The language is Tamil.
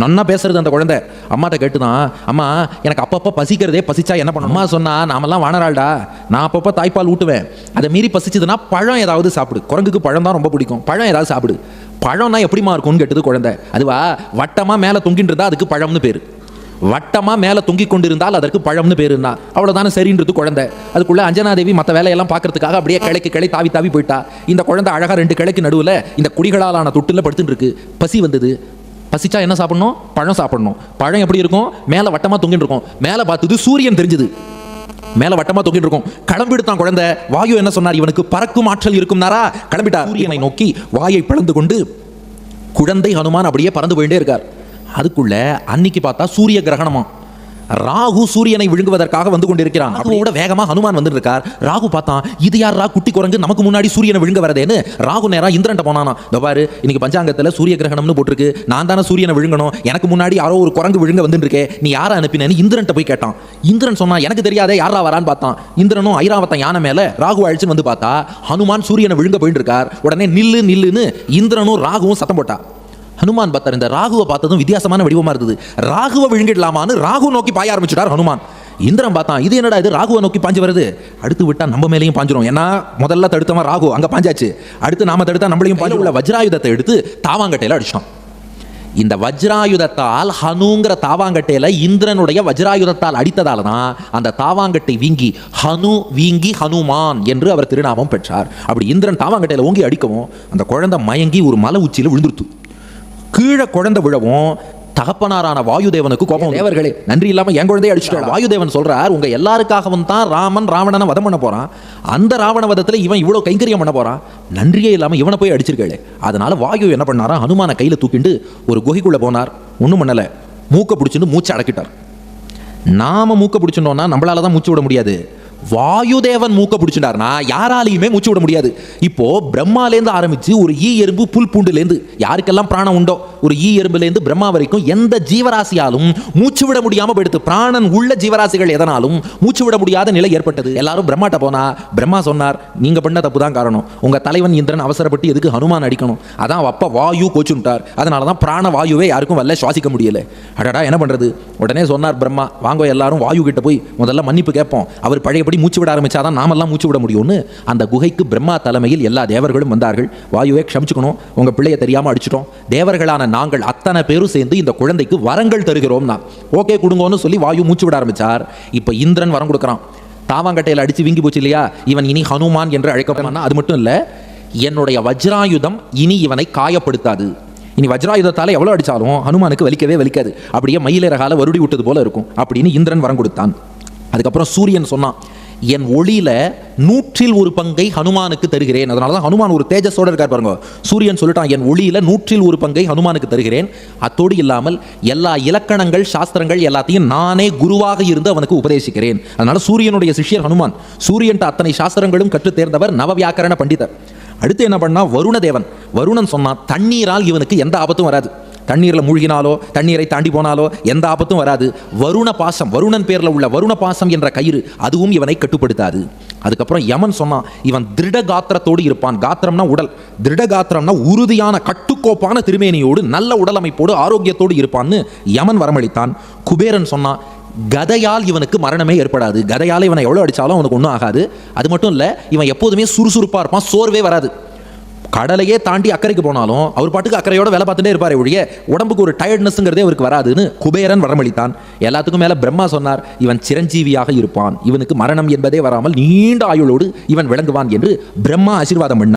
நன்னா பேசுறது அந்த குழந்தை. அம்மாட்ட கேட்டுதான் அம்மா எனக்கு அப்பப்போ பசிக்கிறதே பசிச்சா என்ன பண்ணும் அம்மா சொன்னா நாமெல்லாம் வானராள்டா நான் அப்பப்போ தாய்ப்பால் ஊட்டுவேன். அதை மீறி பசிச்சதுன்னா பழம் ஏதாவது சாப்பிடு. குரங்குக்கு பழம் தான் ரொம்ப பிடிக்கும். பழம் ஏதாவது சாப்பிடு. பழம்னா எப்படிமா இருக்கும்னு கேட்டது குழந்தை. அதுவா வட்டமாக மேலே தொங்கிட்டு அதுக்கு பழம்னு பேர். வட்டமாக மேலே தொங்கி கொண்டிருந்தால் அதற்கு பழம்னு பேருன்னா. அவ்வளோதானே சரின்றது குழந்தை. அதுக்குள்ளே அஞ்சனாதேவி மற்ற வேலையெல்லாம் பார்க்கறதுக்காக அப்படியே கிளைக்கு கிளை தாவி தாவி போயிட்டா. இந்த குழந்தை அழகாக ரெண்டு கிளைக்கு நடுவில் இந்த குடிகளாலான தொட்டில் படுத்துட்டு இருக்கு பசி வந்தது. பசிச்சா என்ன சாப்பிடணும்? பழம் சாப்பிடணும். பழம் எப்படி இருக்கும்? மேலே வட்டமா தொங்கிட்டு இருக்கும். மேலே பார்த்தது சூரியன் தெரிஞ்சுது. மேல வட்டமா தொங்கிட்டு இருக்கும். கிளம்பிடுத்தான் குழந்தை. வாயு என்ன சொன்னார்? இவனுக்கு பறக்கும் ஆற்றல் இருக்கும்னாரா கிளம்பிட்டார் சூரியனை நோக்கி வாயை பிளந்து கொண்டு குழந்தை ஹனுமான் அப்படியே பறந்து போயிட்டே இருக்கார். அதுக்குள்ள அன்னைக்கு பார்த்தா சூரிய கிரகணமா. ராகு சூரியனை விழுங்குவதற்காக வந்து கொண்டிருக்கிறான். அதோட வேகமா ஹனுமான் வந்து இருக்கார் ராகு பார்த்தான் இது யாரா குட்டி குரங்கு நமக்கு முன்னாடி சூரியனை விழுங்க வரதேன்னு. ராகு நேரா இந்திரன்ட்ட போனானா இந்த பாரு இன்னைக்கு பஞ்சாங்கத்துல சூரிய கிரகணம்னு போட்டிருக்கு. நான் தானே சூரியனை விழுங்கணும். எனக்கு முன்னாடி யாரோ ஒரு குரங்கு விழுங்க வந்து இருக்கே நீ யாரை அனுப்பினேன்னு இந்திரன்ட்ட போய் கேட்டான். இந்திரன் சொன்னா எனக்கு தெரியாதே யாரா வரான்னு பார்த்தான். இந்திரனும் ஐராவத்தன் யானை மேல ராகு அழிச்சுன்னு வந்து பார்த்தா ஹனுமான் சூரியனை விழுங்க போயிட்டு இருக்கார். உடனே நில்லு நில்லுன்னு இந்திரனும் ராகுவும் சத்தம் போட்டா. ஹனுமான் பார்த்தார். இந்த ராகுவை பார்த்ததும் வித்தியாசமான வடிவமாக இருந்தது. ராகுவை விழுங்கிடலாமான்னு ராகு நோக்கி பாய ஆரம்பிச்சுட்டார் ஹனுமான். இந்திரன் பார்த்தான் இது என்னடா இது? ராகுவை நோக்கி பாஞ்சு வருது. அடுத்து விட்டா நம்ம மேலேயும் பாஞ்சிரும். ஏன்னா முதல்ல தடுத்தவன் ராகு அங்கே பாஞ்சாச்சு. அடுத்து நாம தடுத்தா நம்மளையும் பாஞ்சு. உள்ள வஜ்ராயுதத்தை எடுத்து தாவாங்கட்டையில் அடிச்சிட்டான் இந்த வஜ்ராயுதத்தால் ஹனுங்கிற தாவாங்கட்டையில இந்திரனுடைய வஜ்ராயுதத்தால் அடித்ததால தான் அந்த தாவாங்கட்டை வீங்கி ஹனு வீங்கி ஹனுமான் என்று அவர் திருநாமம் பெற்றார். அப்படி இந்திரன் தாவாங்கட்டையில ஓங்கி அடிக்கவும் அந்த குழந்தை மயங்கி ஒரு மலை உச்சியில் விழுந்துருத்து. கீழே குழந்தை விழவும் தகப்பனாரான வாயுதேவனுக்கு கோபம் தேவர்களே? நன்றி இல்லாம என் குழந்தைய அடிச்சுட்டார் வாயுதேவன் சொல்றார் உங்க எல்லாருக்காகவும் தான் ராமன் ராவணனை வதம் பண்ண போறான். அந்த ராவண வதத்துல இவன் இவ்வளவு கைங்கரியம் பண்ண போறான். நன்றியே இல்லாம இவனை போய் அடிச்சிருக்கே அதனால வாயு என்ன பண்ணாரா? ஹனுமான கையில தூக்கிண்டு ஒரு குகைக்குள்ள போனார். ஒண்ணும் பண்ணல. மூக்க பிடிச்சிட்டு மூச்சை அடக்கிட்டார். நாம மூக்க பிடிச்சிட்டோம்னா நம்மளால தான் மூச்சு விட முடியாது. வாயுதேவன் மூக்க பிடிச்சிட்டார்னா யாராலையுமே மூச்சு விட முடியாது. இப்போ பிரம்மாலேருந்து ஆரம்பிச்சு ஒரு ஈ எறும்பு புல் பூண்டுலேருந்து யாருக்கெல்லாம் பிராணம் உண்டோ ஒரு ஈ எறும்புலேருந்து பிரம்மா வரைக்கும் எந்த ஜீவராசியாலும் மூச்சு விட முடியாம போயிடுத்து பிராணன் உள்ள ஜீவராசிகள் எதனாலும் மூச்சு விட முடியாத நிலை ஏற்பட்டது. எல்லாரும் பிரம்மாட்ட போனா பிரம்மா சொன்னார் நீங்க பண்ண தப்பு தான் காரணம். உங்க தலைவன் இந்திரன் அவசரப்பட்டு எதுக்கு ஹனுமான் அடிக்கணும்? அதான் அப்பா வாயு கோச்சுட்டார் அதனால தான் பிராண வாயுவே யாருக்கும் வரல சுவாசிக்க முடியல. அடடா என்ன பண்றது? உடனே சொன்னார் பிரம்மா வாங்க எல்லாரும் வாயு கிட்ட போய் முதல்ல மன்னிப்பு கேட்போம். அவர் பழைய பழையபடி மூச்சு விட ஆரம்பிச்சாதான் நாமெல்லாம் மூச்சு விட முடியும்னு அந்த குகைக்கு பிரம்மா தலைமையில் எல்லா தேவர்களும் வந்தார்கள். வாயுவே க்ஷமிச்சுக்கணும். உங்கள் பிள்ளைய தெரியாமல் அடிச்சிட்டோம். தேவர்களான நாங்கள் அத்தனை பேரும் சேர்ந்து இந்த குழந்தைக்கு வரங்கள் தருகிறோம்னா ஓகே கொடுங்கன்னு சொல்லி வாயு மூச்சு விட ஆரம்பிச்சார். இப்போ இந்திரன் வரம் கொடுக்குறான். தாவாங்கட்டையில் அடித்து வீங்கி போச்சு இல்லையா? இவன் இனி ஹனுமான் என்று அழைக்கப்படுமானா அது மட்டும் இல்லை என்னுடைய வஜ்ராயுதம் இனி இவனை காயப்படுத்தாது. இனி வஜ்ராயுதத்தால் எவ்வளோ அடித்தாலும் ஹனுமானுக்கு வலிக்கவே வலிக்காது. அப்படியே மயிலிறகால வருடி விட்டது போல இருக்கும். அப்படின்னு இந்திரன் வரம் கொடுத்தான். அதுக்கப்புறம் சூரியன் சொன்னான் என் ஒளியில நூற்றில் ஒரு பங்கை ஹனுமானுக்கு தருகிறேன். அதனால தான் ஹனுமான் ஒரு தேஜஸோட இருக்கார் பாருங்க. சூரியன் சொல்லிட்டான் என் ஒளியில நூற்றில் ஒரு பங்கை ஹனுமானுக்கு தருகிறேன். அத்தோடு இல்லாமல் எல்லா இலக்கணங்கள் சாஸ்திரங்கள் எல்லாத்தையும் நானே குருவாக இருந்து அவனுக்கு உபதேசிக்கிறேன். அதனால சூரியனுடைய சிஷ்யர் ஹனுமான் சூரியன்ட்ட அத்தனை சாஸ்திரங்களும் கற்றுத் தேர்ந்தவர் நவவியாக்கரண பண்டிதர். அடுத்து என்ன பண்ணா வருணதேவன். வருணன் சொன்னான் தண்ணீரால் இவனுக்கு எந்த ஆபத்தும் வராது. தண்ணீரில் மூழ்கினாலோ தண்ணீரை தாண்டி போனாலோ எந்த ஆபத்தும் வராது. வருண பாசம் வருணன் பேரில் உள்ள வருண பாசம் என்ற கயிறு அதுவும் இவனை கட்டுப்படுத்தாது. அதுக்கப்புறம் யமன் சொன்னான் இவன் திருட காத்திரத்தோடு இருப்பான். காத்திரம்னா உடல் திருட காத்திரம்னா உறுதியான கட்டுக்கோப்பான திருமேனியோடு நல்ல உடலமைப்போடு ஆரோக்கியத்தோடு இருப்பான்னு யமன் வரமளித்தான். குபேரன் சொன்னான் கதையால் இவனுக்கு மரணமே ஏற்படாது. கதையால் இவனை எவ்வளோ அடித்தாலும் அவனுக்கு ஒன்றும் ஆகாது. அது மட்டும் இல்லை இவன் எப்போதுமே சுறுசுறுப்பாக இருப்பான் சோர்வே வராது. கடலையே தாண்டி அக்கறைக்கு போனாலும் அவர் பாட்டுக்கு அக்கறையோட வேலை பார்த்துட்டே இருப்பார் ஒழிய உடம்புக்கு ஒரு டயர்ட்னஸ்ங்கிறதே அவருக்கு வராதுன்னு குபேரன் வரமளித்தான். எல்லாத்துக்கும் மேலே பிரம்மா சொன்னார் இவன் சிரஞ்சீவியாக இருப்பான். இவனுக்கு மரணம் என்பதே வராமல் நீண்ட ஆயுளோடு இவன் விளங்குவான் என்று பிரம்மா ஆசீர்வாதம் பண்ணார்.